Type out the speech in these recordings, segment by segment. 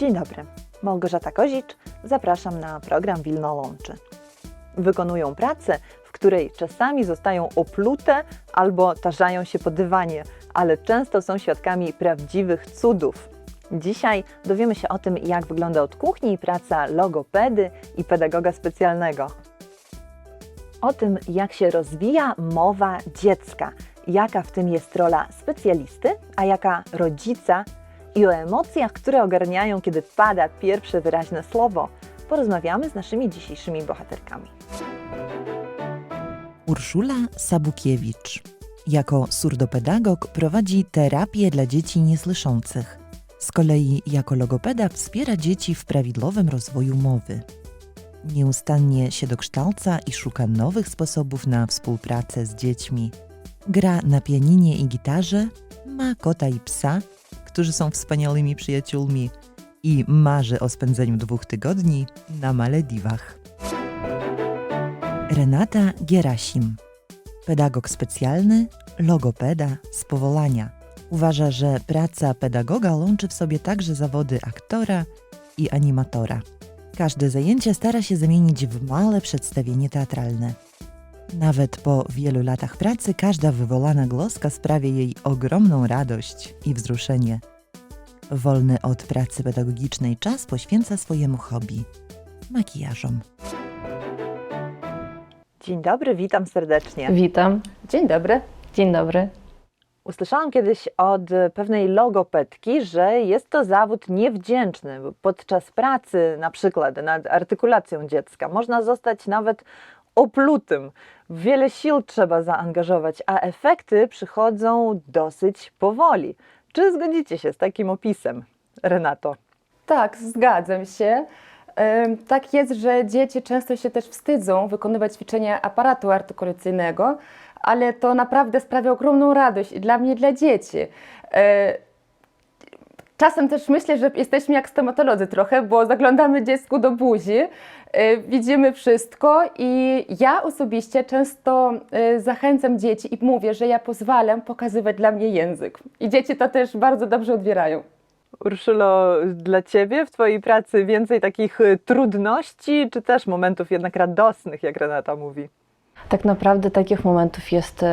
Dzień dobry. Małgorzata Kozicz. Zapraszam na program Wilno Łączy. Wykonują pracę, w której czasami zostają oplute albo tarzają się po dywanie, ale często są świadkami prawdziwych cudów. Dzisiaj dowiemy się o tym, jak wygląda od kuchni praca logopedy i pedagoga specjalnego. O tym, jak się rozwija mowa dziecka, jaka w tym jest rola specjalisty, a jaka rodzica i o emocjach, które ogarniają, kiedy pada pierwsze wyraźne słowo, porozmawiamy z naszymi dzisiejszymi bohaterkami. Urszula Sabukiewicz. Jako surdopedagog prowadzi terapię dla dzieci niesłyszących. Z kolei jako logopeda wspiera dzieci w prawidłowym rozwoju mowy. Nieustannie się dokształca i szuka nowych sposobów na współpracę z dziećmi. Gra na pianinie i gitarze, ma kota i psa, którzy są wspaniałymi przyjaciółmi i marzy o spędzeniu dwóch tygodni na Malediwach. Renata Gierasim, pedagog specjalny, logopeda z powołania. Uważa, że praca pedagoga łączy w sobie także zawody aktora i animatora. Każde zajęcie stara się zamienić w małe przedstawienie teatralne. Nawet po wielu latach pracy każda wywołana głoska sprawia jej ogromną radość i wzruszenie. Wolny od pracy pedagogicznej czas poświęca swojemu hobby makijażom. Dzień dobry, witam serdecznie. Witam. Dzień dobry. Dzień dobry. Usłyszałam kiedyś od pewnej logopedki, że jest to zawód niewdzięczny. Podczas pracy, na przykład nad artykulacją dziecka, można zostać nawet oplutym. Wiele sił trzeba zaangażować, a efekty przychodzą dosyć powoli. Czy zgodzicie się z takim opisem, Renato? Tak, zgadzam się. Tak jest, że dzieci często się też wstydzą wykonywać ćwiczenia aparatu artykulacyjnego, ale to naprawdę sprawia ogromną radość i dla mnie, i dla dzieci. Czasem też myślę, że jesteśmy jak stomatolodzy trochę, bo zaglądamy dziecku do buzi, e, widzimy wszystko i ja osobiście często e, zachęcam dzieci i mówię, że ja pozwalam pokazywać dla mnie język. I dzieci to też bardzo dobrze odbierają. Urszulo, dla Ciebie w Twojej pracy więcej takich y, trudności, czy też momentów jednak radosnych, jak Renata mówi? Tak naprawdę takich momentów jest e,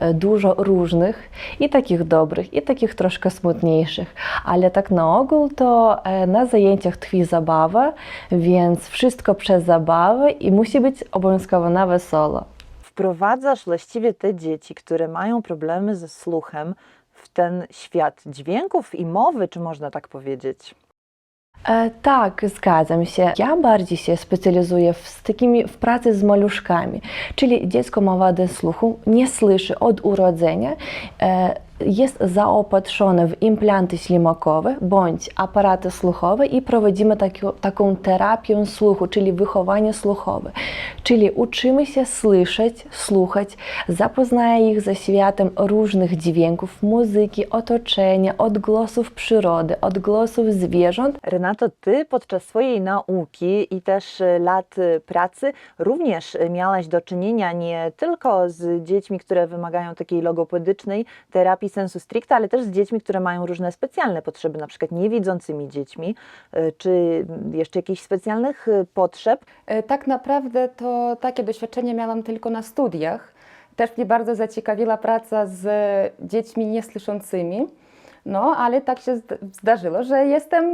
e, dużo różnych i takich dobrych, i takich troszkę smutniejszych, ale tak na ogół to e, na zajęciach tkwi zabawa, więc wszystko przez zabawę i musi być obowiązkowo na wesoło. Wprowadzasz właściwie te dzieci, które mają problemy ze słuchem, w ten świat dźwięków i mowy, czy można tak powiedzieć? E, tak, zgadzam się. Ja bardziej się specjalizuję w, z takimi, w pracy z maluszkami, czyli dziecko ma wadę słuchu, nie słyszy od urodzenia, e, jest zaopatrzone w implanty ślimakowe bądź aparaty słuchowe i prowadzimy taką, taką terapię słuchu, czyli wychowanie słuchowe. Czyli uczymy się słyszeć, słuchać, zapoznaje ich ze światem różnych dźwięków, muzyki, otoczenia, odgłosów przyrody, odgłosów zwierząt, Renato, Ty podczas swojej nauki i też y, lat y, pracy również y, miałaś do czynienia nie tylko z dziećmi, które wymagają takiej logopedycznej terapii sensu stricte, ale też z dziećmi, które mają różne specjalne potrzeby, na przykład niewidzącymi dziećmi, y, czy jeszcze jakichś specjalnych y, potrzeb. E, Tak naprawdę to takie doświadczenie miałam tylko na studiach. Też mnie bardzo zaciekawiła praca z dziećmi niesłyszącymi. No, ale tak się zd- zdarzyło, że jestem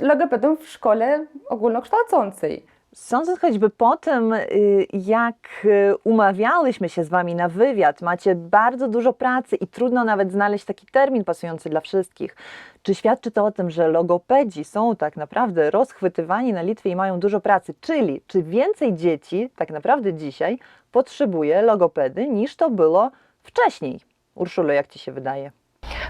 logopedą w szkole ogólnokształcącej. Sądząc choćby po tym, y, jak y, umawiałyśmy się z Wami na wywiad, macie bardzo dużo pracy i trudno nawet znaleźć taki termin pasujący dla wszystkich. Czy świadczy to o tym, że logopedzi są tak naprawdę rozchwytywani na Litwie i mają dużo pracy? Czyli czy więcej dzieci tak naprawdę dzisiaj potrzebuje logopedy niż to było wcześniej? Urszulo, jak Ci się wydaje?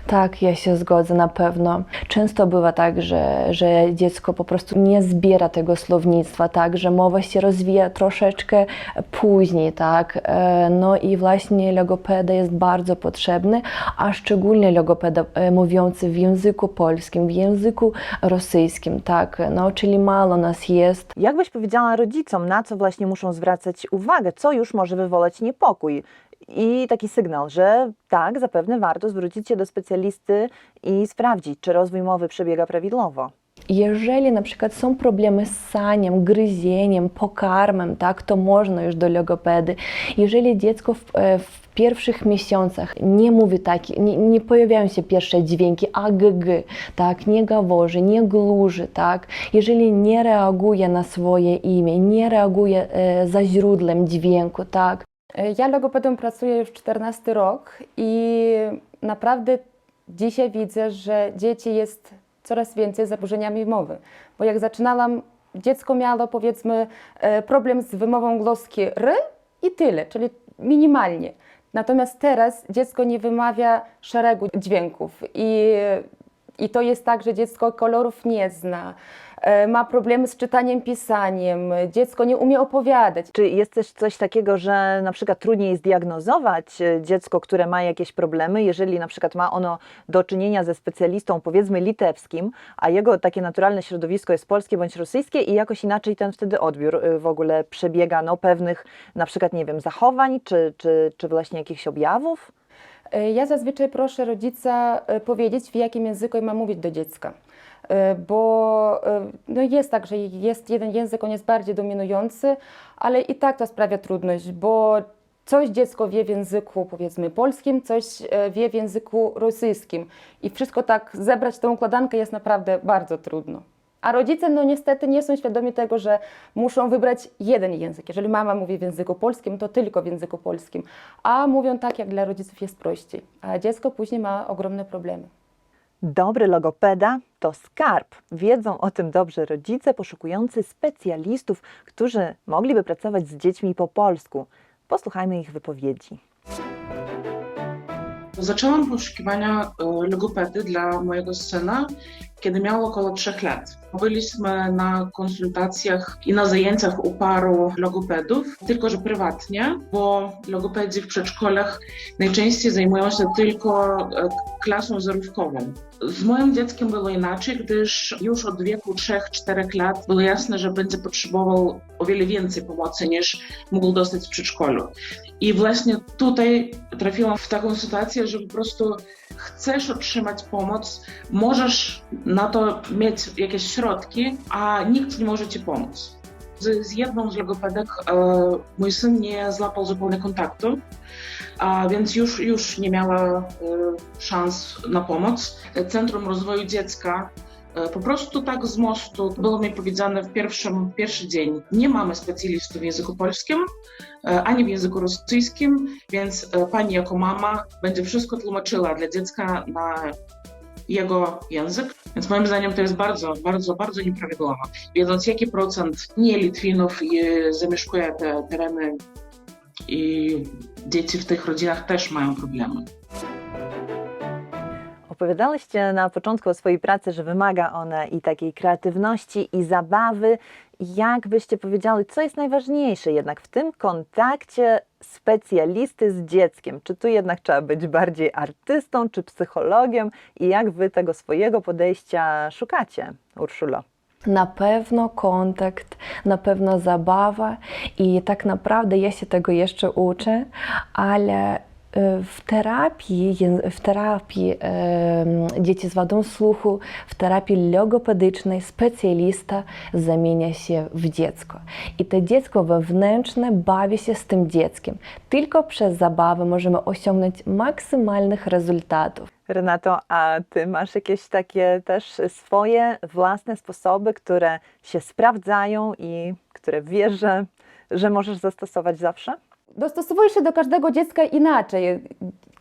Tak, ja się zgodzę na pewno. Często bywa tak, że, że dziecko po prostu nie zbiera tego słownictwa, tak, że mowa się rozwija troszeczkę później, tak. E, No i właśnie logopeda jest bardzo potrzebny, a szczególnie logopeda e, mówiący w języku polskim, w języku rosyjskim, tak. No, czyli mało nas jest. Jak byś powiedziała rodzicom, na co właśnie muszą zwracać uwagę, co już może wywołać niepokój? I taki sygnał, że tak, zapewne warto zwrócić się do specjalisty i sprawdzić, czy rozwój mowy przebiega prawidłowo. Jeżeli na przykład są problemy z saniem, gryzieniem, pokarmem, tak, to można już do logopedy. Jeżeli dziecko w, e, w pierwszych miesiącach nie mówi tak, nie, nie pojawiają się pierwsze dźwięki AGG, tak, nie gaworzy, nie gluży, tak, jeżeli nie reaguje na swoje imię, nie reaguje e, za źródłem dźwięku, tak, Ja logopedą pracuję już 14 rok i naprawdę dzisiaj widzę, że dzieci jest coraz więcej z zaburzeniami mowy. Bo jak zaczynałam, dziecko miało powiedzmy e, problem z wymową głoski R i tyle, czyli minimalnie. Natomiast teraz dziecko nie wymawia szeregu dźwięków i, i to jest tak, że dziecko kolorów nie zna, e, ma problemy z czytaniem, pisaniem, dziecko nie umie opowiadać. Czy jest też coś takiego, że na przykład trudniej zdiagnozować e, dziecko, które ma jakieś problemy, jeżeli na przykład ma ono do czynienia ze specjalistą, powiedzmy litewskim, a jego takie naturalne środowisko jest polskie bądź rosyjskie i jakoś inaczej ten wtedy odbiór e, w ogóle przebiega, no pewnych na przykład, nie wiem, zachowań, czy, czy, czy właśnie jakichś objawów? E, Ja zazwyczaj proszę rodzica e, powiedzieć, w jakim języku ma mówić do dziecka. E, Bo no jest tak, że jest jeden język, on jest bardziej dominujący, ale i tak to sprawia trudność, bo coś dziecko wie w języku powiedzmy polskim, coś wie w języku rosyjskim i wszystko tak zebrać tą układankę jest naprawdę bardzo trudno. A rodzice no niestety nie są świadomi tego, że muszą wybrać jeden język. Jeżeli mama mówi w języku polskim, to tylko w języku polskim. A mówią tak, jak dla rodziców jest prościej. A dziecko później ma ogromne problemy. Dobry logopeda to skarb. Wiedzą o tym dobrze rodzice poszukujący specjalistów, którzy mogliby pracować z dziećmi po polsku. Posłuchajmy ich wypowiedzi. Zaczęłam poszukiwania e, logopedy dla mojego syna, kiedy miał około 3 lat. Byliśmy na konsultacjach i na zajęciach u paru logopedów, tylko że prywatnie, bo logopedzi w przedszkolach najczęściej zajmują się tylko e, klasą zerówkową. Z moim dzieckiem było inaczej, gdyż już od wieku 3-4 lat było jasne, że będzie potrzebował o wiele więcej pomocy niż mógł dostać w przedszkolu. I właśnie tutaj trafiłam w taką sytuację, że po prostu chcesz otrzymać pomoc, możesz na to mieć jakieś środki, a nikt nie może ci pomóc. Z, z jedną z logopedek e, mój syn nie złapał zupełnie kontaktu, a więc już, już nie miała e, szans na pomoc. Centrum Rozwoju Dziecka po prostu tak z mostu było mi powiedziane w pierwszym, pierwszy dzień. Nie mamy specjalistów w języku polskim, e, ani w języku rosyjskim, więc e, pani jako mama będzie wszystko tłumaczyła dla dziecka na jego język. Więc moim zdaniem to jest bardzo, bardzo, bardzo nieprawidłowo. Wiedząc jaki procent nie Litwinów e, zamieszkuje te tereny i dzieci w tych rodzinach też mają problemy. Opowiadałyście na początku o swojej pracy, że wymaga ona i takiej kreatywności, i zabawy. Jak byście powiedziały, co jest najważniejsze jednak w tym kontakcie specjalisty z dzieckiem? Czy tu jednak trzeba być bardziej artystą, czy psychologiem? I jak wy tego swojego podejścia szukacie, Urszulo? Na pewno kontakt, na pewno zabawa i tak naprawdę ja się tego jeszcze uczę, ale w terapii, w terapii dzieci z wadą słuchu, w terapii logopedycznej specjalista zamienia się w dziecko. I to dziecko wewnętrzne bawi się z tym dzieckiem. Tylko przez zabawę możemy osiągnąć maksymalnych rezultatów. Renato, a ty masz jakieś takie też swoje własne sposoby, które się sprawdzają i które wiesz, że możesz zastosować zawsze? Dostosowujesz się do każdego dziecka inaczej.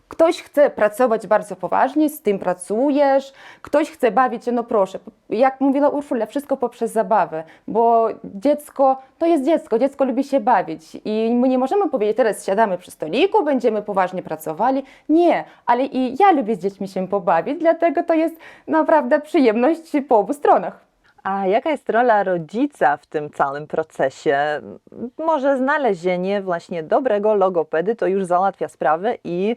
Ktoś chce pracować bardzo poważnie, z tym pracujesz, ktoś chce bawić się, no proszę. Jak mówiła Urszula, wszystko poprzez zabawę, bo dziecko to jest dziecko, dziecko lubi się bawić i my nie możemy powiedzieć, teraz siadamy przy stoliku, będziemy poważnie pracowali. Nie, ale i ja lubię z dziećmi się pobawić, dlatego to jest naprawdę przyjemność po obu stronach. A jaka jest rola rodzica w tym całym procesie? Może znalezienie właśnie dobrego logopedy to już załatwia sprawę i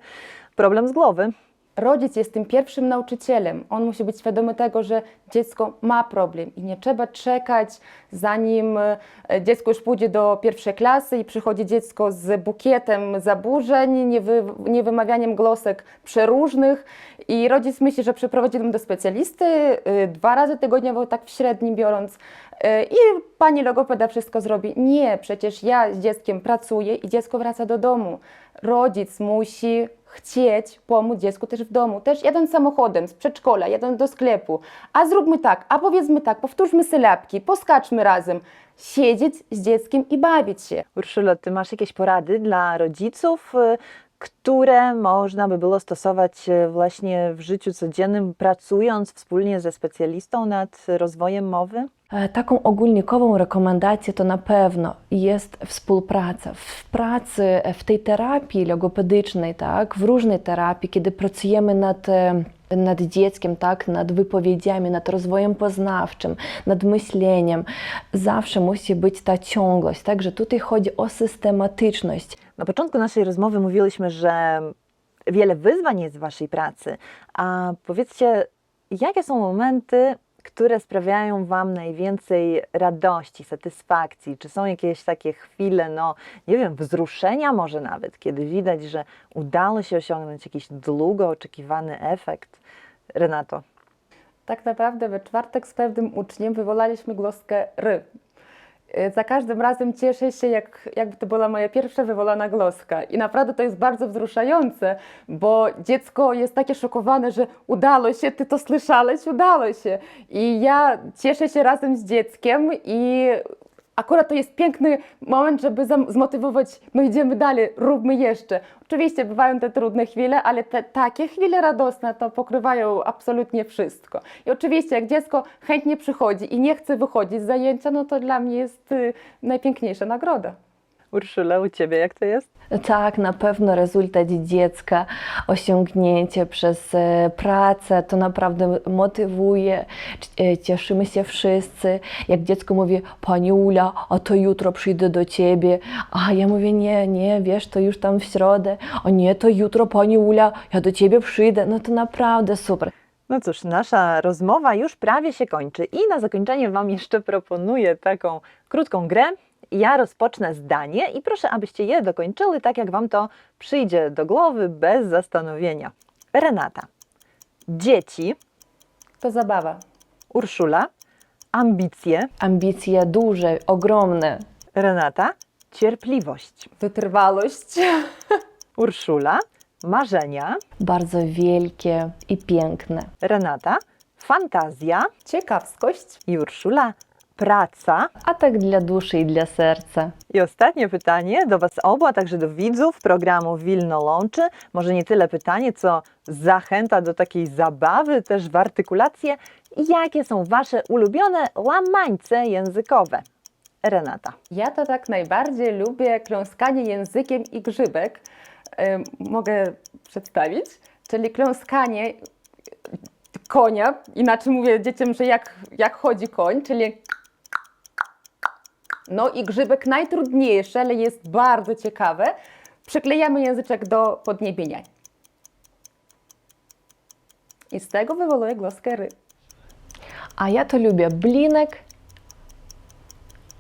problem z głowy. Rodzic jest tym pierwszym nauczycielem. On musi być świadomy tego, że dziecko ma problem i nie trzeba czekać, zanim e, dziecko już pójdzie do pierwszej klasy i przychodzi dziecko z bukietem zaburzeń, niewy, niewymawianiem głosek przeróżnych i rodzic myśli, że przeprowadzi ją do specjalisty e, dwa razy tygodniowo, tak w średnim biorąc e, i pani logopeda wszystko zrobi. Nie, przecież ja z dzieckiem pracuję i dziecko wraca do domu. Rodzic musi chcieć pomóc dziecku też w domu. Też jadąc samochodem z przedszkola, jadąc do sklepu. A zróbmy tak, a powiedzmy tak, powtórzmy sylabki, poskaczmy razem. Siedzieć z dzieckiem i bawić się. Urszulo, ty masz jakieś porady dla rodziców, y, które można by było stosować y, właśnie w życiu codziennym, pracując wspólnie ze specjalistą nad rozwojem mowy? E, Taką ogólnikową rekomendacją to na pewno jest współpraca. W pracy, w tej terapii logopedycznej, tak, w różnej terapii, kiedy pracujemy nad, e, nad dzieckiem, tak, nad wypowiedziami, nad rozwojem poznawczym, nad myśleniem, zawsze musi być ta ciągłość. Także tutaj chodzi o systematyczność. Na początku naszej rozmowy mówiliśmy, że wiele wyzwań jest w Waszej pracy. A powiedzcie, jakie są momenty, które sprawiają Wam najwięcej radości, satysfakcji? Czy są jakieś takie chwile, no nie wiem, wzruszenia może nawet, kiedy widać, że udało się osiągnąć jakiś długo oczekiwany efekt? Renato. Tak naprawdę we czwartek z pewnym uczniem wywołaliśmy głoskę ry. Y, Za każdym razem cieszę się, jak, jakby to była moja pierwsza wywołana głoska. I naprawdę to jest bardzo wzruszające, bo dziecko jest takie szokowane, że udało się, ty to słyszałeś, udało się. I ja cieszę się razem z dzieckiem i akurat to jest piękny moment, żeby zmotywować, no idziemy dalej, róbmy jeszcze. Oczywiście bywają te trudne chwile, ale te takie chwile radosne to pokrywają absolutnie wszystko. I oczywiście jak dziecko chętnie przychodzi i nie chce wychodzić z zajęcia, no to dla mnie jest y, najpiękniejsza nagroda. Urszula, u Ciebie jak to jest? Tak, na pewno rezultat dziecka, osiągnięcie przez e, pracę, to naprawdę motywuje, e, cieszymy się wszyscy. Jak dziecko mówi, Pani Ula, a to jutro przyjdę do Ciebie, a ja mówię, nie, nie, wiesz, to już tam w środę, a nie, to jutro Pani Ula, ja do Ciebie przyjdę, no to naprawdę super. No cóż, nasza rozmowa już prawie się kończy i na zakończenie Wam jeszcze proponuję taką krótką grę. Ja rozpocznę zdanie i proszę, abyście je dokończyły tak, jak Wam to przyjdzie do głowy, bez zastanowienia. Renata. Dzieci. To zabawa. Urszula. Ambicje. Ambicje duże, ogromne. Renata. Cierpliwość. Wytrwałość. Urszula. Marzenia. Bardzo wielkie i piękne. Renata. Fantazja. Ciekawskość. I Urszula. Praca. A tak dla duszy i dla serca. I ostatnie pytanie do Was obu, a także do widzów programu Wilno Łączy. Może nie tyle pytanie, co zachęta do takiej zabawy też w artykulację. Jakie są Wasze ulubione łamańce językowe? Renata. Ja to tak najbardziej lubię kląskanie językiem i grzybek. Mogę przedstawić? Czyli kląskanie konia, inaczej mówię dzieciom, że jak, jak chodzi koń, czyli no i grzybek najtrudniejszy, ale jest bardzo ciekawe. Przyklejamy języczek do podniebienia. I z tego wywołuje głoskę ry. A ja to lubię blinek.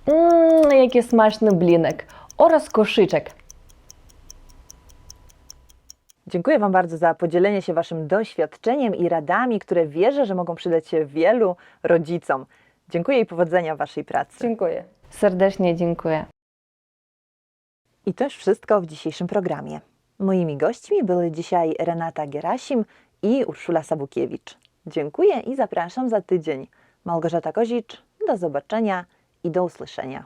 Mmm, jaki smaczny blinek. Oraz koszyczek. Dziękuję Wam bardzo za podzielenie się Waszym doświadczeniem i radami, które wierzę, że mogą przydać się wielu rodzicom. Dziękuję i powodzenia w Waszej pracy. Dziękuję. Serdecznie dziękuję. I to już wszystko w dzisiejszym programie. Moimi gośćmi były dzisiaj Renata Gerasim i Urszula Sabukiewicz. Dziękuję i zapraszam za tydzień. Małgorzata Kozicz, do zobaczenia i do usłyszenia.